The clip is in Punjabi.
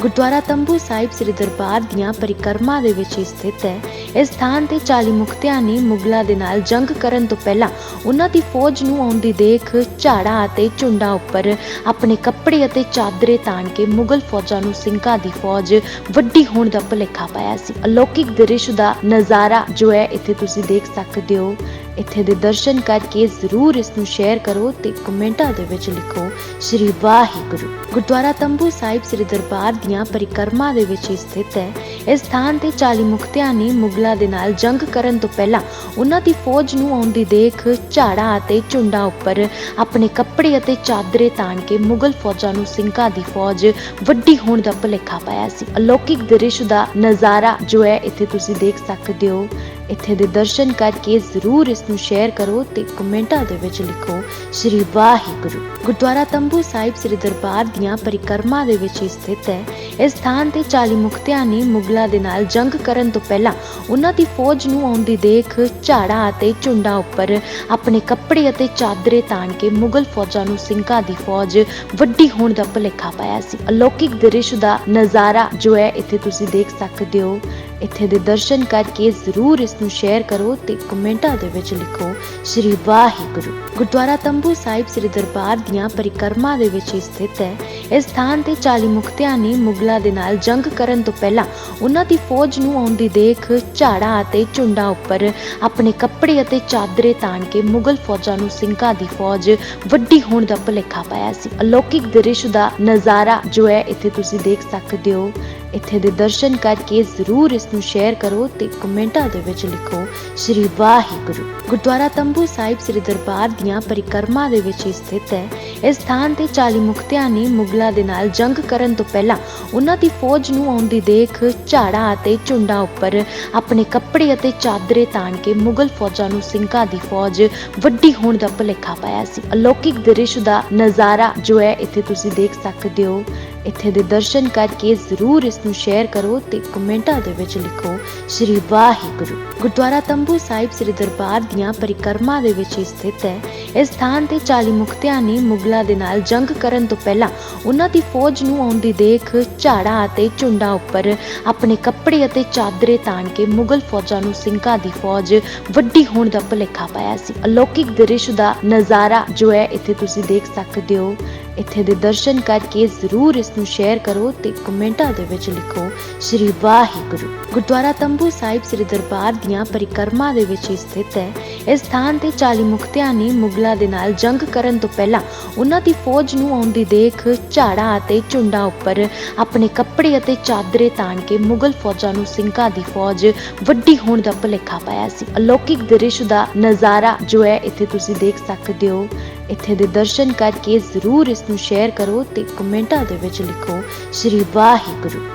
ਗੁਰਦੁਆਰਾ ਤੰਬੂ ਸਾਹਿਬ ਸ੍ਰੀ ਦਰਬਾਰ ਦੀਆਂ ਪਰਿਕਰਮਾ ਦੇ ਵਿੱਚ ਸਥਿਤ ਹੈ। ਇਸ ਸਥਾਨ ਤੇ 40 ਮੁਕਤਿਆਂ ਨੇ ਮੁਗਲਾਂ ਦੇ ਨਾਲ ਜੰਗ ਕਰਨ ਤੋਂ ਪਹਿਲਾਂ ਉਹਨਾਂ ਦੀ ਫੌਜ ਨੂੰ ਆਉਂਦੀ ਦੇਖ ਝਾੜਾਂ ਅਤੇ ਝੁੰਡਾਂ ਉੱਪਰ ਆਪਣੇ ਕੱਪੜੇ ਅਤੇ ਚਾਦਰੇ ਤਾਣ ਕੇ ਮੁਗਲ ਫੌਜਾਂ ਨੂੰ ਸਿੰਘਾਂ ਦੀ ਫੌਜ ਵੱਡੀ ਹੋਣ ਦਾ ਭੁਲੇਖਾ ਪਾਇਆ ਸੀ। ਅਲੌਕਿਕ ਦ੍ਰਿਸ਼ ਦਾ ਨਜ਼ਾਰਾ ਜੋ ਹੈ, ਇੱਥੇ ਤੁਸੀਂ ਦੇਖ ਸਕਦੇ ਹੋ। ਇੱਥੇ ਦੇ ਦਰਸ਼ਨ ਕਰਕੇ ਜ਼ਰੂਰ ਇਸ ਨੂੰ ਸ਼ੇਅਰ ਕਰੋ ਤੇ ਕਮੈਂਟਾਂ ਦੇ ਵਿੱਚ ਲਿਖੋ, ਸ਼੍ਰੀ ਵਾਹਿਗੁਰੂ। ਗੁਰਦੁਆਰਾ ਤੰਬੂ ਸਾਹਿਬ ਸ੍ਰੀ ਦਰਬਾਰ ਦੀਆਂ ਪਰਿਕਰਮਾ ਦੇ ਵਿੱਚ ਸਥਿਤ ਹੈ। ਇਸ ਸਥਾਨ ਤੇ 40 ਮੁਕਤਿਆਂ ਨੇ ਮੁਗਲਾਂ ਦੇ ਨਾਲ ਜੰਗ ਕਰਨ ਤੋਂ ਪਹਿਲਾਂ ਉਹਨਾਂ ਦੀ ਫੌਜ ਨੂੰ ਆਉਂਦੀ ਦੇਖ ਝਾੜਾਂ ਅਤੇ ਝੁੰਡਾਂ ਉੱਪਰ ਆਪਣੇ ਕੱਪੜੇ ਅਤੇ ਚਾਦਰੇ ਤਾਣ ਕੇ ਮੁਗਲ ਫੌਜਾਂ ਨੂੰ ਸਿੰਘਾਂ ਦੀ ਫੌਜ ਵੱਡੀ ਹੋਣ ਦਾ ਭੁਲੇਖਾ ਪਾਇਆ ਸੀ। ਅਲੌਕਿਕ ਦ੍ਰਿਸ਼ ਦਾ ਨਜ਼ਾਰਾ ਜੋ ਹੈ, ਇੱਥੇ ਤੁਸੀਂ ਦੇਖ ਸਕਦੇ ਹੋ। ਇੱਥੇ ਦੇ ਦਰਸ਼ਨ ਕਰਕੇ ਜ਼ਰੂਰ ਇਸ ਨੂੰ ਸ਼ੇਅਰ ਕਰੋ ਤੇ ਕਮੈਂਟਾਂ ਦੇ ਵਿੱਚ ਲਿਖੋ, ਸ਼੍ਰੀ ਵਾਹਿਗੁਰੂ। ਗੁਰਦੁਆਰਾ ਤੰਬੂ ਸਾਹਿਬ ਸ੍ਰੀ ਦਰਬਾਰ ਦੀਆਂ ਪਰਿਕਰਮਾ ਦੇ ਵਿੱਚ ਸਥਿਤ ਹੈ। ਇਸ ਸਥਾਨ ਤੇ 40 ਮੁਕਤਿਆਂ ਨੇ ਮੁਗਲਾਂ ਦੇ ਨਾਲ ਜੰਗ ਕਰਨ ਤੋਂ ਪਹਿਲਾਂ ਉਹਨਾਂ ਦੀ ਫੌਜ ਨੂੰ ਆਉਂਦੀ ਦੇਖ ਝਾੜਾਂ ਅਤੇ ਝੁੰਡਾਂ ਉੱਪਰ ਆਪਣੇ ਕੱਪੜੇ ਅਤੇ ਚਾਦਰੇ ਤਾਣ ਕੇ ਮੁਗਲ ਫੌਜਾਂ ਨੂੰ ਸਿੰਘਾਂ ਦੀ ਫੌਜ ਵੱਡੀ ਹੋਣ ਦਾ ਭੁਲੇਖਾ ਪਾਇਆ ਸੀ। ਅਲੌਕਿਕ ਦ੍ਰਿਸ਼ ਦਾ ਨਜ਼ਾਰਾ ਜੋ ਹੈ, ਇੱਥੇ ਤੁਸੀਂ ਦੇਖ ਸਕਦੇ ਹੋ। ਇੱਥੇ ਦੇ ਦਰਸ਼ਨ ਕਰਕੇ ਜ਼ਰੂਰ ਇਸ ਨੂੰ ਸ਼ੇਅਰ ਕਰੋ ਤੇ ਕਮੈਂਟਾਂ ਦੇ ਵਿੱਚ ਲਿਖੋ ਸ਼੍ਰੀ ਵਾਹਿਗੁਰੂ। ਗੁਰਦੁਆਰਾ ਤੰਬੂ ਸਾਹਿਬ ਸ੍ਰੀ ਦਰਬਾਰ ਦੀਆਂ ਪਰਿਕਰਮਾ ਦੇ ਵਿੱਚ ਸਥਿਤ ਹੈ। ਇਸ ਸਥਾਨ ਤੇ 40 ਮੁਕਤਿਆਂ ਨੇ ਮੁਗਲਾਂ ਦੇ ਨਾਲ ਜੰਗ ਕਰਨ ਤੋਂ ਪਹਿਲਾਂ ਉਹਨਾਂ ਦੀ ਫੌਜ ਨੂੰ ਆਉਂਦੀ ਦੇਖ ਝਾੜਾਂ ਅਤੇ ਝੁੰਡਾਂ ਉੱਪਰ ਆਪਣੇ ਕੱਪੜੇ ਅਤੇ ਚਾਦਰੇ ਤਾਣ ਕੇ ਮੁਗਲ ਫੌਜਾਂ ਨੂੰ ਸਿੰਘਾਂ ਦੀ ਫੌਜ ਵੱਡੀ ਹੋਣ ਦਾ ਭੁਲੇਖਾ ਪਾਇਆ ਸੀ। ਅਲੌਕਿਕ ਦ੍ਰਿਸ਼ ਦਾ ਨਜ਼ਾਰਾ ਜੋ ਹੈ, ਇੱਥੇ ਤੁਸੀਂ ਦੇਖ ਸਕਦੇ ਹੋ। ਇੱਥੇ ਦੇ ਦਰਸ਼ਨ ਕਰਕੇ ਜ਼ਰੂਰ ਇਸ ਨੂੰ ਸ਼ੇਅਰ ਕਰੋ ਤੇ ਕਮੈਂਟਾਂ ਦੇ ਵਿੱਚ ਲਿਖੋ, ਸ਼੍ਰੀ ਵਾਹਿਗੁਰੂ। ਗੁਰਦੁਆਰਾ ਤੰਬੂ ਸਾਹਿਬ ਸ੍ਰੀ ਦਰਬਾਰ ਦੀਆਂ ਪਰਿਕਰਮਾ ਦੇ ਵਿੱਚ ਸਥਿਤ ਹੈ। ਇਸ ਸਥਾਨ ਤੇ 40 ਮੁਕਤਿਆਂ ਨੇ ਮੁਗਲਾਂ ਦੇ ਨਾਲ ਜੰਗ ਕਰਨ ਤੋਂ ਪਹਿਲਾਂ ਉਹਨਾਂ ਦੀ ਫੌਜ ਨੂੰ ਆਉਂਦੀ ਦੇਖ ਝਾੜਾਂ ਅਤੇ ਝੁੰਡਾਂ ਉੱਪਰ ਆਪਣੇ ਕੱਪੜੇ ਅਤੇ ਚਾਦਰੇ ਤਾਣ ਕੇ ਮੁਗਲ ਫੌਜਾਂ ਨੂੰ ਸਿੰਘਾਂ ਦੀ ਫੌਜ ਵੱਡੀ ਹੋਣ ਦਾ ਭੁਲੇਖਾ ਪਾਇਆ ਸੀ। ਅਲੌਕਿਕ ਦ੍ਰਿਸ਼ ਦਾ ਨਜ਼ਾਰਾ ਜੋ ਹੈ, ਇੱਥੇ ਤੁਸੀਂ ਦੇਖ ਸਕਦੇ ਹੋ। ਇੱਥੇ ਦੇ ਦਰਸ਼ਨ ਕਰਕੇ ਜ਼ਰੂਰ ਇਸ ਨੂੰ ਸ਼ੇਅਰ ਕਰੋ ਤੇ ਕਮੈਂਟਾਂ ਦੇ ਵਿੱਚ ਲਿਖੋ, ਸ਼੍ਰੀ ਵਾਹਿਗੁਰੂ। ਗੁਰਦੁਆਰਾ ਤੰਬੂ ਸਾਹਿਬ ਸ੍ਰੀ ਦਰਬਾਰ ਦੀਆਂ ਪਰਿਕਰਮਾ ਦੇ ਵਿੱਚ ਸਥਿਤ ਹੈ। ਇਸ ਸਥਾਨ ਤੇ 40 ਮੁਕਤਿਆਂ ਨੇ ਮੁਗਲਾਂ ਦੇ ਨਾਲ ਜੰਗ ਕਰਨ ਤੋਂ ਪਹਿਲਾਂ ਉਹਨਾਂ ਦੀ ਫੌਜ ਨੂੰ ਆਉਂਦੀ ਦੇਖ ਝਾੜਾਂ ਅਤੇ ਝੁੰਡਾਂ ਉੱਪਰ ਆਪਣੇ ਕੱਪੜੇ ਅਤੇ ਚਾਦਰੇ ਤਾਣ ਕੇ ਮੁਗਲ ਫੌਜਾਂ ਨੂੰ ਸਿੰਘਾਂ ਦੀ ਫੌਜ ਵੱਡੀ ਹੋਣ ਦਾ ਭੁਲੇਖਾ ਪਾਇਆ ਸੀ। ਅਲੌਕਿਕ ਦ੍ਰਿਸ਼ ਦਾ ਨਜ਼ਾਰਾ ਜੋ ਹੈ, ਇੱਥੇ ਤੁਸੀਂ ਦੇਖ ਸਕਦੇ ਹੋ। ਇੱਥੇ ਦੇ ਦਰਸ਼ਨ ਕਰਕੇ ਜ਼ਰੂਰ ਇਸ ਨੂੰ ਸ਼ੇਅਰ ਕਰੋ ਤੇ ਕਮੈਂਟਾਂ ਦੇ ਵਿੱਚ ਲਿਖੋ, ਸ਼੍ਰੀ ਵਾਹਿਗੁਰੂ। ਗੁਰਦੁਆਰਾ ਤੰਬੂ ਸਾਹਿਬ ਸ੍ਰੀ ਦਰਬਾਰ ਦੀਆਂ ਪਰਿਕਰਮਾ ਦੇ ਵਿੱਚ ਸਥਿਤ ਹੈ। ਇਸ ਸਥਾਨ ਤੇ 40 ਮੁਖਤਿਆਂ ਨੇ ਮੁਗਲਾਂ ਦੇ ਨਾਲ ਜੰਗ ਕਰਨ ਤੋਂ ਪਹਿਲਾਂ ਉਹਨਾਂ ਦੀ ਫੌਜ ਨੂੰ ਆਉਂਦੀ ਦੇਖ ਝਾੜਾਂ ਅਤੇ ਝੁੰਡਾਂ ਉੱਪਰ ਆਪਣੇ ਕੱਪੜੇ ਅਤੇ ਚਾਦਰੇ ਤਾਣ ਕੇ ਮੁਗਲ ਫੌਜਾਂ ਨੂੰ ਸਿੰਘਾਂ ਦੀ ਫੌਜ ਵੱਡੀ ਹੋਣ ਦਾ ਭੁਲੇਖਾ ਪਾਇਆ ਸੀ। ਅਲੌਕਿਕ ਦ੍ਰਿਸ਼ ਦਾ ਨਜ਼ਾਰਾ ਜੋ ਹੈ, ਇੱਥੇ ਤੁਸੀਂ ਦੇਖ ਸਕਦੇ ਹੋ। ਇੱਥੇ ਦੇ ਦਰਸ਼ਨ ਕਰਕੇ ਜ਼ਰੂਰ ਇਸ ਨੂੰ ਸ਼ੇਅਰ ਕਰੋ ਤੇ ਕਮੈਂਟਾਂ ਦੇ ਵਿੱਚ ਲਿਖੋ, ਸ਼੍ਰੀ ਵਾਹਿਗੁਰੂ।